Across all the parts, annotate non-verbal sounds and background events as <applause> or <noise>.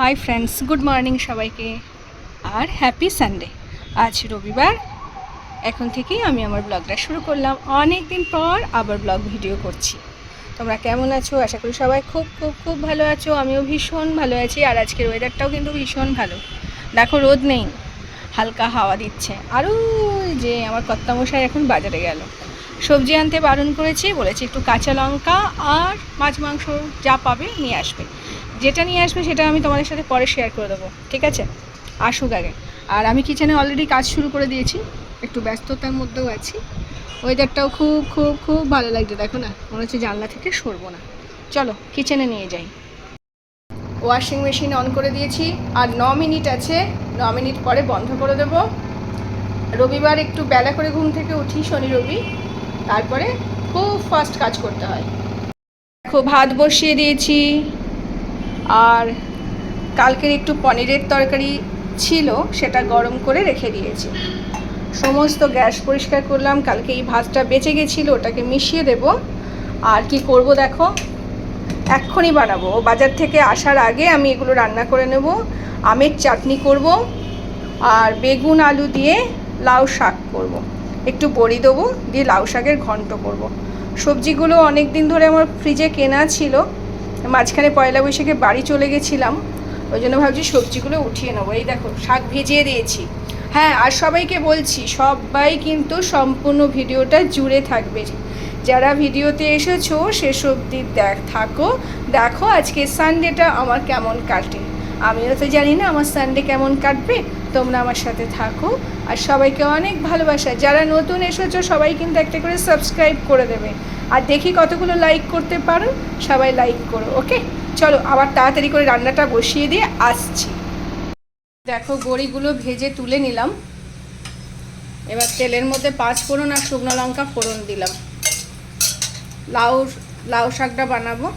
Hi friends good morning সবাইকে। আর happy Sunday আজ রবিবার। এখন থেকেই আমি আমার ব্লগটা শুরু করলাম। অনেক দিন পর আবার ব্লগ ভিডিও করছি। তোমরা কেমন আছো? আশা করি সবাই খুব খুব খুব ভালো আছো। আমিও ভীষণ ভালো আছি। আর আজকের ওয়েদারটাও কিন্তু ভীষণ ভালো। দেখো রোদ নেই। হালকা হাওয়া দিচ্ছে। আরও যে আমার কর্তামশাই এখন বাজারে গেল। সবজি আনতে বারণ করেছি। বলেছি একটু কাঁচা লঙ্কা আর মাছ মাংস যা পাবে নিয়ে আসবে। যেটা নিয়ে আসবে সেটা আমি তোমাদের সাথে পরে শেয়ার করে দেবো, ঠিক আছে? আসুক আগে। আর আমি কিচেনে অলরেডি কাজ শুরু করে দিয়েছি, একটু ব্যস্ততার মধ্যেও আছি। ওয়েদারটাও খুব খুব খুব ভালো লাগছে, দেখো না? মনে হচ্ছে জানলা থেকে সরবো না। চলো কিচেনে নিয়ে যাই। ওয়াশিং মেশিন অন করে দিয়েছি, আর ন মিনিট আছে, ন মিনিট পরে বন্ধ করে দেবো। রবিবার একটু বেলা করে ঘুম থেকে উঠি, শনি রবি। তারপরে খুব ফাস্ট কাজ করতে হয়। দেখো, ভাত বসিয়ে দিয়েছি আর কালকের একটু পনিরের তরকারি ছিল, সেটা গরম করে রেখে দিয়েছি। সমস্ত গ্যাস পরিষ্কার করলাম, কালকে এই ভাতটা বেঁচে গেছিল, ওটাকে মিশিয়ে দেব। আর কি করব দেখো? এক্ষুনি বানাবো। বাজার থেকে আসার আগে আমি এগুলো রান্না করে নেব। আমের চাটনি করব আর বেগুন আলু দিয়ে লাউ শাক করব। একটু বড়ি দেবো, দিয়ে লাউ শাকের ঘন্ট করব। সবজিগুলো অনেক দিন ধরে আমার ফ্রিজে কেনা ছিল। মাঝখানে পয়লা বৈশাখে বাড়ি চলে গেছিলাম, ওই জন্য ভাবছি সবজিগুলো উঠিয়ে নেব। এই দেখো, শাক ভেজিয়ে দিয়েছি। হ্যাঁ আর সবাইকে বলছি, সবাই কিন্তু সম্পূর্ণ ভিডিওটা জুড়ে থাকবে। যারা ভিডিওতে এসেছ, শেষ অবধি দেখ, থাকো, দেখো আজকে সানডেটা আমার কেমন কাটে। আমিও তো জানি না আমার সানডে কেমন কাটবে, তোমরা আমার সাথে থাকো। আর সবাইকে অনেক ভালোবাসা। যারা নতুন এসেছ, সবাই কিন্তু একটা করে সাবস্ক্রাইব করে দেবে। আর দেখি কতগুলো লাইক করতে পারো, সবাই লাইক করো ওকে চলো, আবার তাড়াতাড়ি করে রান্নাটা বসিয়ে দিয়ে আসছি। দেখো, গড়িগুলো ভেজে তুলে নিলাম। এবার তেলের মধ্যে পাঁচ ফোড়ন আর শুকনো লঙ্কা ফোড়ন দিলাম। লাউ লাউ শাকটা বানাবো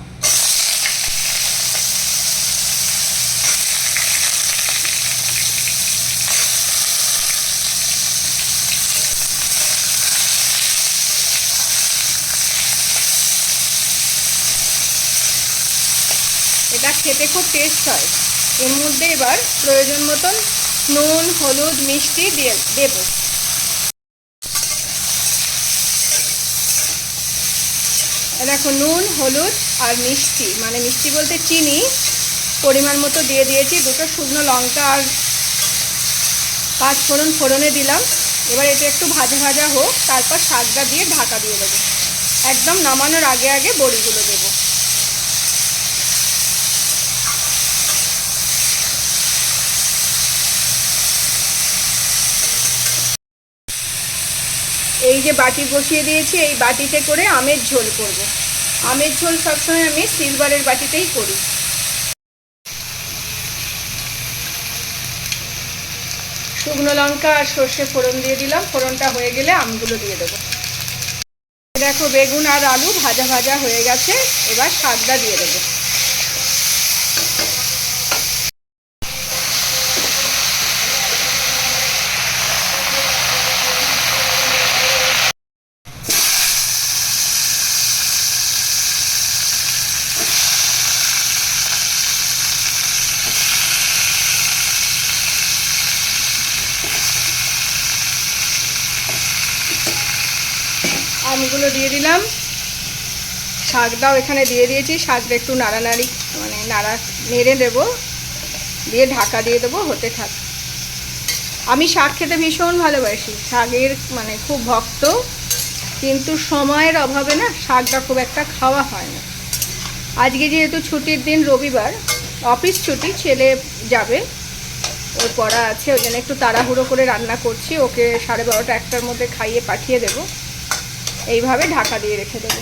এটা খেতে খুব টেস্ট হয়। এর মধ্যে এবার প্রয়োজন মতন নুন, হলুদ, মিষ্টি দিয়ে দেব। দেখো নুন, হলুদ আর মিষ্টি। মানে মিষ্টি বলতে চিনি পরিমাণ মতো দিয়ে দিয়েছি। দুটো শুকনো লঙ্কা আর পাঁচ ফোড়ন ফোড়নে দিলাম। এবার এটা একটু ভাজা ভাজা হোক, তারপর শাকটা দিয়ে ঢাকা দিয়ে দেবো। একদম নামানোর আগে আগে বড়িগুলো দেবো। এই যে বাটি বসিয়ে দিয়েছি, এই বাটিতে করে আমের ঝোল করব। আমের ঝোল সবসময় আমি সিলভারের বাটিতেই করি। শুকনো লঙ্কা আর সর্ষে ফোড়ন দিয়ে দিলাম। ফোড়নটা হয়ে গেলে আমগুলো দিয়ে দেবো। দেখো বেগুন আর আলু ভাজা ভাজা হয়ে গেছে। এবার শাকটা দিয়ে দেবো। আমগুলো দিয়ে দিলাম। শাকটাও এখানে দিয়ে দিয়েছি। শাকটা একটু নাড়ানাড়ি মানে নাড়া নেড়ে দেবো। দিয়ে ঢাকা দিয়ে দেবো, হতে থাক। আমি শাক খেতে ভীষণ ভালোবাসি। শাকের মানে খুব ভক্ত। কিন্তু সময়ের অভাবে না শাকটা খুব একটা খাওয়া হয় না। আজকে যেহেতু ছুটির দিন রবিবার, অফিস ছুটি, ছেলে যাবে। ওর পড়া আছে, ওই জন্য একটু তাড়াহুড়ো করে রান্না করছি। ওকে সাড়ে বারোটা একটার মধ্যে খাইয়ে পাঠিয়ে দেবো। এইভাবে ঢাকা দিয়ে রেখে দেবো।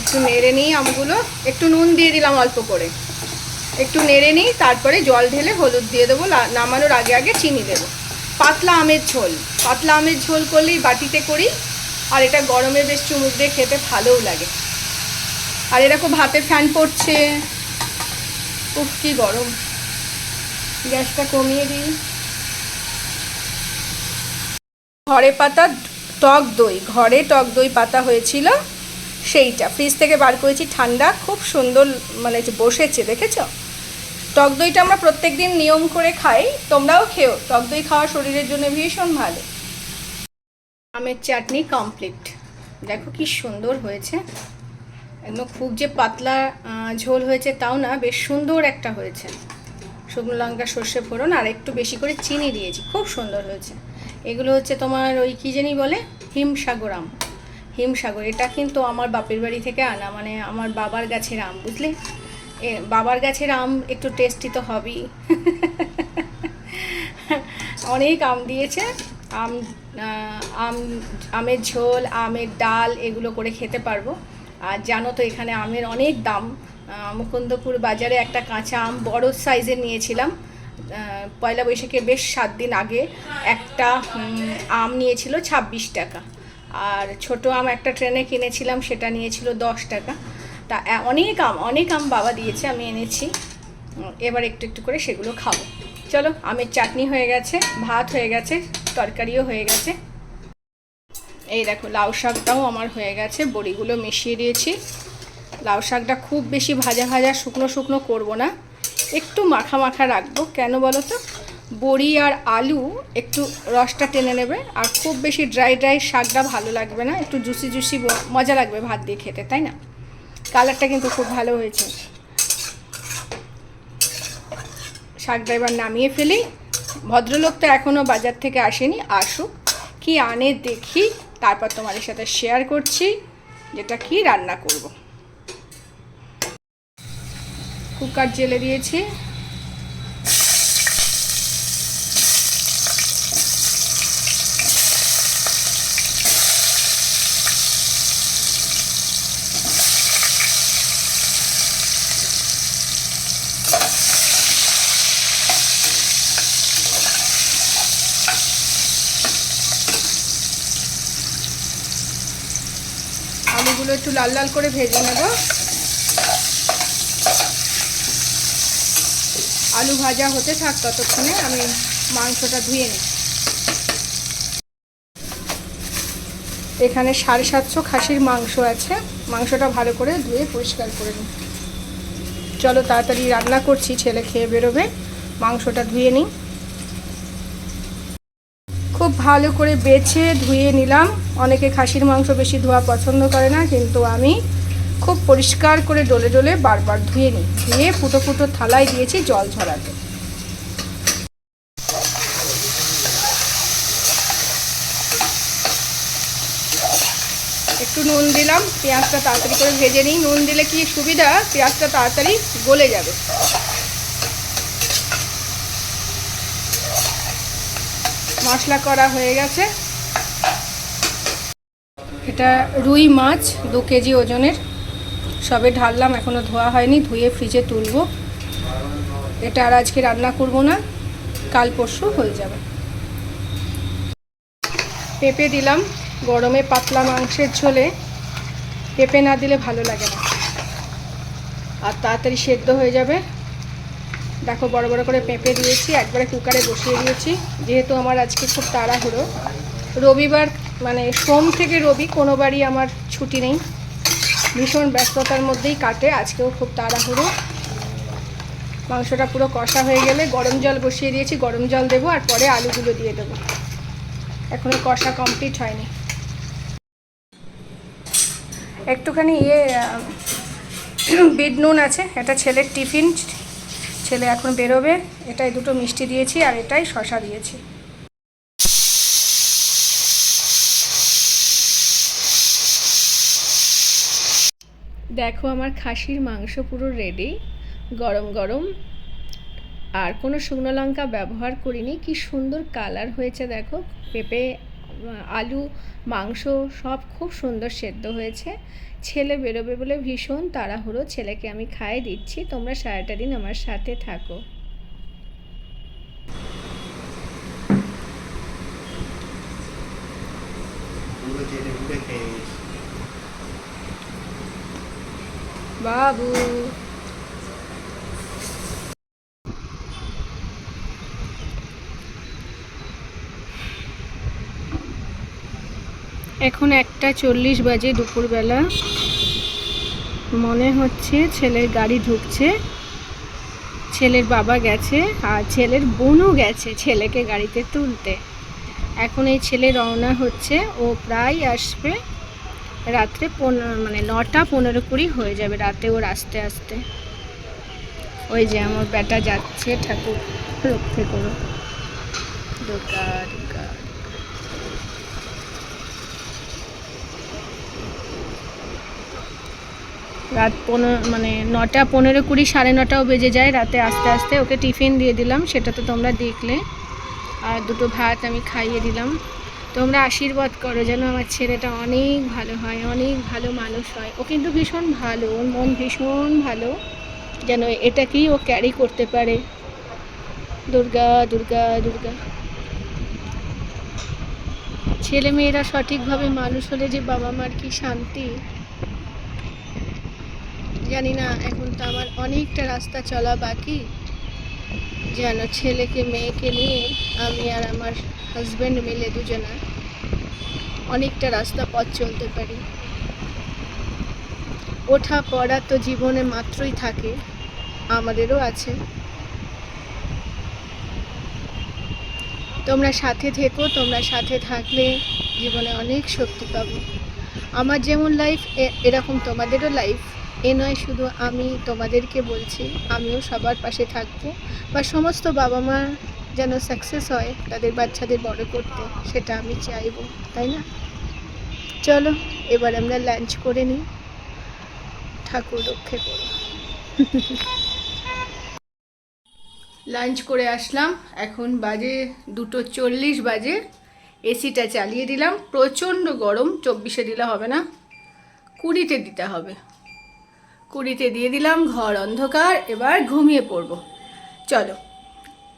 একটু নেড়ে নিই আমগুলো। একটু নুন দিয়ে দিলাম অল্প করে। একটু নেড়ে নিই, তারপরে জল ঢেলে হলুদ দিয়ে দেবো। নামানোর আগে আগে চিনি দেবো। পাতলা আমের ঝোল। পাতলা আমের ঝোল করলেই বাটিতে করি। আর এটা গরমে বেশ চুমুক দিয়ে খেতে ভালোও লাগে। আর এরকম ভাতের ফ্যান পড়ছে। উফ, কি গরম। গ্যাসটা কমিয়ে দিই। ঘরে পাতা, টক দই। ঘরে টক দই পাতা হয়েছিল সেইটা। ফ্রিজ থেকে বার করেছি ঠান্ডা। খুব সুন্দর মানে বসেছে, দেখেছ? টক দইটা আমরা প্রত্যেক দিন নিয়ম করে খাই। তোমরাও খেও। টক দই খাওয়া শরীরের জন্য ভীষণ ভালো। আমের চাটনি কমপ্লিট দেখো কি সুন্দর হয়েছে। একদম খুব যে পাতলা ঝোল হয়েছে তাও না, বেশ সুন্দর একটা হয়েছে। শুকনো লঙ্কা, সর্ষে ফোড়ন আর একটু বেশি করে চিনি দিয়েছি, খুব সুন্দর হয়েছে। এগুলো হচ্ছে তোমার ওই কী জানি বলে? হিমসাগর আম। হিমসাগর, এটা কিন্তু আমার বাপের বাড়ি থেকে আনা মানে আমার বাবার গাছের আম, বুঝলে? এ, বাবার গাছের আম একটু টেস্টি তো হবেই। <laughs> অনেক আম দিয়েছে, আম আম, আমের ঝোল, আমের ডাল এগুলো করে খেতে পারব। আর জানো তো, এখানে আমের অনেক দাম। মুকুন্দপুর বাজারে একটা কাঁচা আম বড় সাইজের নিয়েছিলাম। পয়লা বৈশাখে বেশ সাত দিন আগে একটা আম নিয়েছিল ছাব্বিশ টাকা। আর ছোট আম একটা ট্রেনে কিনেছিলাম, সেটা নিয়েছিল দশ টাকা। তা অনেক আম অনেক আম বাবা দিয়েছে, আমি এনেছি। এবার একটু একটু করে সেগুলো খাব। চলো, আমের চাটনি হয়ে গেছে, ভাত হয়ে গেছে। তরকারিও হয়ে গেছে। এই দেখো, লাউ শাকটাও আমার হয়ে গেছে, বড়িগুলো মিশিয়ে দিয়েছি। লাউ শাকটা খুব বেশি ভাজা ভাজা, শুকনো শুকনো করব না। একটু মাখা মাখা রাখব, কেন বলো তো? বড়ি আর আলু একটু রসটা টেনে নেবে, আর খুব বেশি ড্রাই ড্রাই শাকটা ভালো লাগবে না, একটু জুসি জুসি মজা লাগবে ভাত দিয়ে খেতে, তাই না? কালারটা কিন্তু খুব ভালো হয়েছে। শাকটা এবার নামিয়ে ফেলি। ভদ্রলোক তো এখনও বাজার থেকে আসেনি, আসুক। কি আনে দেখি, তারপর তোমাদের সাথে শেয়ার করছি, যেটা কি রান্না করব। কুকার জেলে দিয়েছি। আলুগুলো একটু লাল লাল করে ভেজে নেব। আলু ভাজা হতে থাক ততক্ষণে আমি মাংসটা ধুয়ে নিই। এখানে সাড়ে সাতশো খাসির মাংস আছে। মাংসটা ভালো করে ধুয়ে পরিষ্কার করে নিই। চলো তাড়াতাড়ি রান্না করছি, ছেলে খেয়ে বেরোবে। মাংসটা ধুয়ে নিই। খুব ভালো করে বেছে ধুয়ে নিলাম। অনেকে খাসির মাংস বেশি ধোয়া পছন্দ করে না, কিন্তু আমি খুব পরিষ্কার করে ডলে ডলে বারবার ধুয়ে নিই। ধুয়ে ফুটো ফুটো থালায় দিয়েছি জল ঝরাতে। একটু নুন দিলাম, পেঁয়াজটা তাড়াতাড়ি করে ভেজে নিই। নুন দিলে কি সুবিধা? পেঁয়াজটা তাড়াতাড়ি গলে যাবে। মশলা করা হয়ে গেছে। এটা রুই মাছ, দু কেজি ওজনের। সবে ঢাললাম এখনও ধোয়া হয়নি, ধুয়ে ফ্রিজে তুলবো। এটা আর আজকে রান্না করব না, কাল পরশু হয়ে যাবে। পেঁপে দিলাম, গরমে পাতলা মাংসের ঝোলে। পেঁপে না দিলে ভালো লাগে না। আর তাড়াতাড়ি সেদ্ধ হয়ে যাবে। দেখো, বড় বড় করে পেঁপে দিয়েছি, একবারে কুকারে বসিয়ে দিয়েছি। যেহেতু আমার আজকে খুব তাড়াহুড়ো, রবিবার মানে সোম থেকে রবি কোনো বারই আমার ছুটি নেই। ভীষণ ব্যস্ততার মধ্যেই কাটে, আজকেও খুব তাড়াহুড়ো। মাংসটা পুরো কষা হয়ে গেলে গরম জল বসিয়ে দিয়েছি, গরম জল দেবো আর পরে আলুগুলো দিয়ে দেবো। এখনও কষা কমপ্লিট হয়নি। একটুখানি ইয়ে বিট নুন আছে, এটা ছেলের টিফিন। ছেলে এখন বেরোবে, এটাই দুটো মিষ্টি দিয়েছি আর এটাই শশা দিয়েছি। দেখো আমার খাসির মাংস পুরো রেডি গরম গরম। আর কোনো শুকনো লঙ্কা ব্যবহার করিনি, কি সুন্দর কালার হয়েছে দেখো। পেঁপে, আলু, মাংস সব খুব সুন্দর সেদ্ধ হয়েছে। ছেলে বেরোবে বলে ভীষণ তাড়াহুড়ো, ছেলেকে আমি খাইয়ে দিচ্ছি, তোমরা সারাটা দিন আমার সাথে থাকো। বাবু। এখন একটা চল্লিশ বাজে দুপুরবেলা। মনে হচ্ছে ছেলের গাড়ি ঢুকছে। ছেলের বাবা গেছে আর ছেলের বোনও গেছে ছেলেকে গাড়িতে তুলতে। এখন এই ছেলে রওনা হচ্ছে, ও প্রায় আসবে রাত্রে পনেরো মানে নটা পনেরো কুড়ি হয়ে যাবে রাতে ওর আসতে আসতে। ওই যে আমার বেটা যাচ্ছে ঠাকুর রক্ষে করো। দুর্গা রাত পনেরো মানে নটা পনেরো কুড়ি, সাড়ে নটাও বেজে যায়। রাতে আস্তে আস্তে ওকে টিফিন দিয়ে দিলাম, সেটা তো তোমরা দেখলে। আর দুটো ভাত আমি খাইয়ে দিলাম। তোমরা আশীর্বাদ করো যেন আমার ছেলেটা অনেক ভালো হয়, অনেক ভালো মানুষ হয়। ও কিন্তু ভীষণ ভালো, ওর মন ভীষণ ভালো। যেন এটাকেই ও ক্যারি করতে পারে। দুর্গা দুর্গা দুর্গা। ছেলে মেয়েরা সঠিকভাবে মানুষ হলে যে বাবা মার কি শান্তি? জানি না, এখন তো আমার অনেকটা রাস্তা চলা বাকি। যেন ছেলেকে, মেয়েকে নিয়ে আমি আর আমার হাজব্যান্ড মিলে দুজনা অনেকটা রাস্তা পথ চলতে পারি। ওঠা, পড়া তো জীবনে মাত্রই থাকে, আমাদেরও আছে। তোমরা সাথে থেকো, তোমরা সাথে থাকলে জীবনে অনেক শক্তি পাবো। আমার যেমন লাইফ এরকম তোমাদেরও লাইফ এ নয় শুধু আমি তোমাদেরকে বলছি, আমিও সবার পাশে থাকব বা সমস্ত বাবা মা যেন সাকসেস হয় তাদের বাচ্চাদের বড় করতে, সেটা আমি চাইব, তাই না? চলো, এবার আমরা লাঞ্চ করে নিই। ঠাকুর রক্ষে করো। লাঞ্চ করে আসলাম, এখন বাজে দুটো চল্লিশ বাজে। এসিটা চালিয়ে দিলাম, প্রচণ্ড গরম, চব্বিশে দিলে হবে না, কুড়িতে দিতে হবে। কুড়িতে দিয়ে দিলাম, ঘর অন্ধকার, এবার ঘুমিয়ে পড়ব। চলো,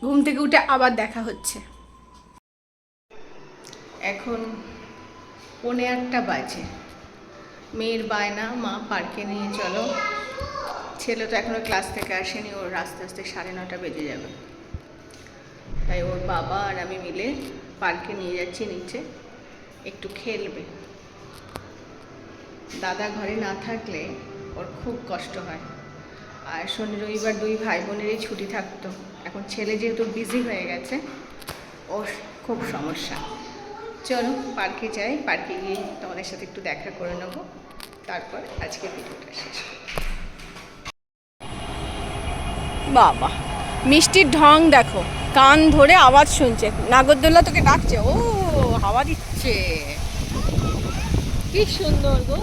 ঘুম থেকে উঠে আবার দেখা হচ্ছে। এখন পৌনে আটটা বাজে। মেয়ের বায়না, মা পার্কে নিয়ে চলো। ছেলে তো এখনও ক্লাস থেকে আসেনি, ওর আস্তে আস্তে সাড়ে নটা বেজে যাবে। তাই ওর বাবা আর আমি মিলে পার্কে নিয়ে যাচ্ছি নিচে, একটু খেলবে। দাদা ঘরে না থাকলে ওর খুব কষ্ট হয়। আর শনি রবিবার দুই ভাই বোনেরই ছুটি থাকতো। এখন ছেলে যেহেতু বিজি হয়ে গেছে ওর খুব সমস্যা। চলো পার্কে যাই পার্কে গিয়ে তোমাদের সাথে একটু দেখা করে নেব। তারপর আজকে ভিডিওটা শেষ বাবা মিষ্টির ঢং দেখো কান ধরে আওয়াজ শুনছে। নাগরদোল্লা তোকে ডাকছে ও হাওয়া দিচ্ছে। কি সুন্দর গো।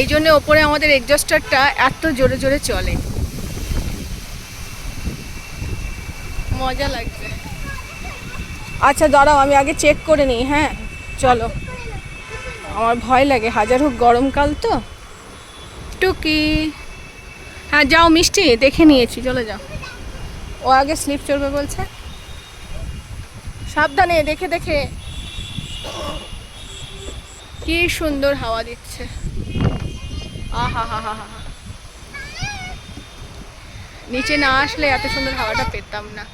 এই জন্য ওপরে আমাদের এক্সস্টারটা এত জোরে জোরে চলে। মজা লাগছে। আচ্ছা দাঁড়াও আমি আগে চেক করে নিই হ্যাঁ? চলো। আমার ভয় লাগে হাজার হোক গরমকাল তো। টুকি। হ্যাঁ যাও মিষ্টি দেখে নিয়েছি চলে যাও। ও আগে স্লিপ চড়বে বলছে? সাবধানে দেখে দেখে। কি সুন্দর হাওয়া দিচ্ছে। আহা হা হা হা নিচে না আসলে এত সুন্দর হাওয়াটা পেতাম না।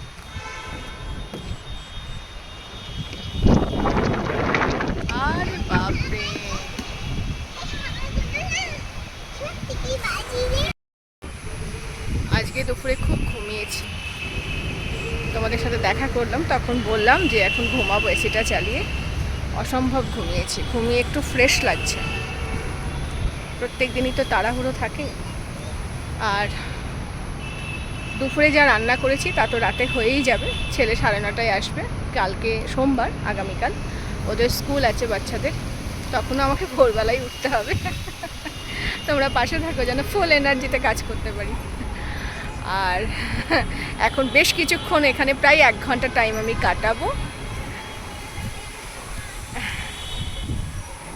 আজকে দুপুরে খুব ঘুমিয়েছি। তোমাদের সাথে দেখা করলাম, তখন বললাম যে এখন ঘুমাবো, এসিটা চালিয়ে। অসম্ভব ঘুমিয়েছি। ঘুমিয়ে একটু ফ্রেশ লাগছে। প্রত্যেক দিনই তো তাড়াহুড়ো থাকে। আর দুপুরে যা রান্না করেছি তা তো রাতে হয়েই যাবে। ছেলে সাড়ে নটায় আসবে, কালকে সোমবার, আগামীকাল। ওদের স্কুল আছে বাচ্চাদের, তখনও আমাকে ভোরবেলায় উঠতে হবে। তোমরা পাশে থাকো যেন ফুল এনার্জিতে কাজ করতে পারি। আর এখন বেশ কিছুক্ষণ, এখানে প্রায় এক ঘণ্টা টাইম আমি কাটাবো।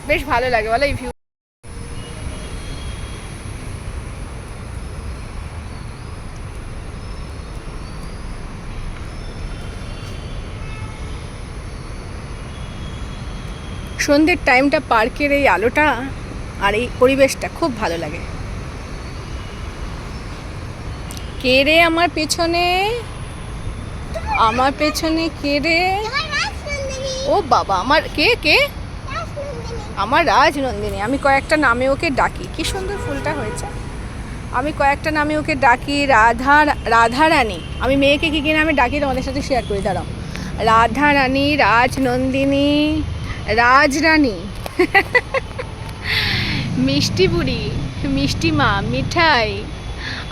বেশ ভালো লাগে বলো, এই ভিউ সন্ধ্যের টাইমটা পার্কের এই আলোটা আর এই পরিবেশটা খুব ভালো লাগে। কে রে আমার পেছনে? আমার পেছনে কে রে? ও বাবা, আমার কে কে? আমার রাজনন্দিনী, আমি কয়েকটা নামে ওকে ডাকি। কি সুন্দর ফুলটা হয়েছে। আমি কয়েকটা নামে ওকে ডাকি, রাধা রাধা রানী। আমি মেয়েকে কী কী নামে ডাকি তোমাদের সাথে শেয়ার করি দাঁড়াও। রাধা রানী, রাজনন্দিনী। রাজরানী। মিষ্টি বুড়ি মিষ্টি মা মিঠাই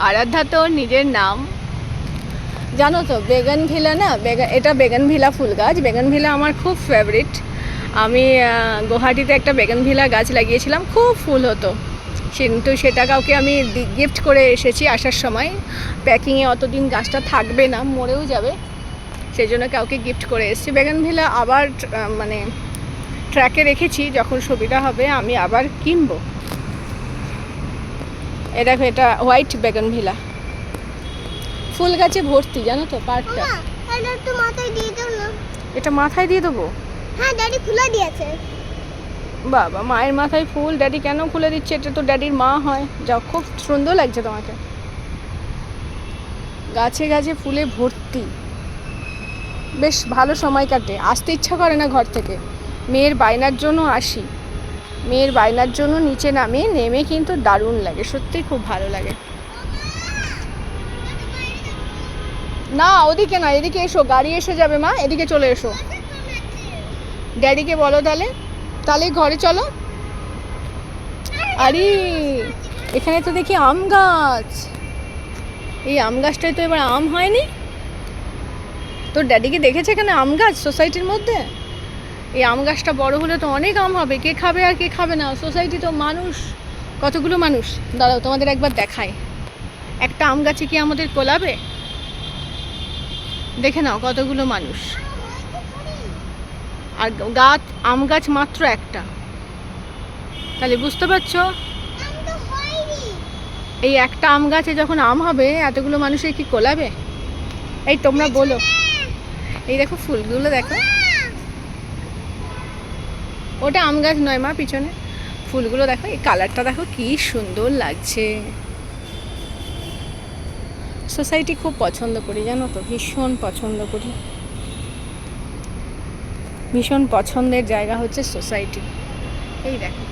আরাধ্যা তো নিজের নাম। জানো তো বেগান ভিলা না বেগা এটা বেগান ভিলা ফুল গাছ। বেগান ভিলা আমার খুব ফেভারিট আমি গুয়াহাটিতে একটা বেগান ভিলা গাছ লাগিয়েছিলাম খুব ফুল হতো। কিন্তু সেটা কাউকে আমি গিফট করে এসেছি আসার সময়। প্যাকিংয়ে অতদিন গাছটা থাকবে না মরেও যাবে। সেই জন্য কাউকে গিফট করে এসেছি। বেগান ভিলা আবার মানে ট্র্যাকে রেখেছি যখন সুবিধা হবে আমি আবার কিনবো। এ দেখো এটা হোয়াইট বেগান ভিলা। ফুল গাছে ভর্তি জানো তো পার্কটা এটা মাথায় দিয়ে এটা মাথায় দিয়ে দেবো? হ্যাঁ ড্যাডি খুলে দিয়েছে। বাবা মায়ের মাথায় ফুল ড্যাডি কেন খুলে দিচ্ছে? এটা তো ড্যাডির মা হয়। যা খুব সুন্দর লাগছে তোমাকে। গাছে গাছে ফুলে ভর্তি। বেশ ভালো সময় কাটে। আসতে ইচ্ছা করে না ঘর থেকে। মেয়ের বায়নার জন্য আসি। মেয়ের বায়নার জন্য নিচে নামে নেমে কিন্তু দারুণ লাগে, সত্যিই খুব ভালো লাগে। না, ওদিকে না, এদিকে এসো, গাড়ি এসে যাবে মা, এদিকে চলে এসো। ড্যাডিকে বলো তাহলে তাহলে ঘরে চলো। আরে, এখানে তো দেখি আম গাছ। এই আম গাছটায় তো এবার আম হয়নি? তোর ড্যাডিকে দেখেছে এখানে আম গাছ সোসাইটির মধ্যে? এই আম গাছটা বড় হলে তো অনেক আম হবে। কে খাবে আর কে খাবে না? সোসাইটি তো মানুষ। কতগুলো মানুষ? দাঁড়াও, তোমাদের একবার দেখায় একটা আম গাছে কি আমাদের কোলাবে দেখে নাও, কতগুলো মানুষ। আর গাছ, আম গাছ মাত্র একটা। তাহলে বুঝতে পারছ? এই একটা আম গাছে যখন আম হবে, এতগুলো মানুষের কি কোলাবে? এই তোমরা বলো। এই দেখো ফুলগুলো দেখো। ওটা আম গাছ নয় মা, পিছনে। ফুলগুলো দেখো, এই কালারটা দেখো, কি সুন্দর লাগছে। সোসাইটি খুব পছন্দ করি, জানো তো? ভীষণ পছন্দ করি। ভীষণ পছন্দের জায়গা হচ্ছে সোসাইটি এই দেখো।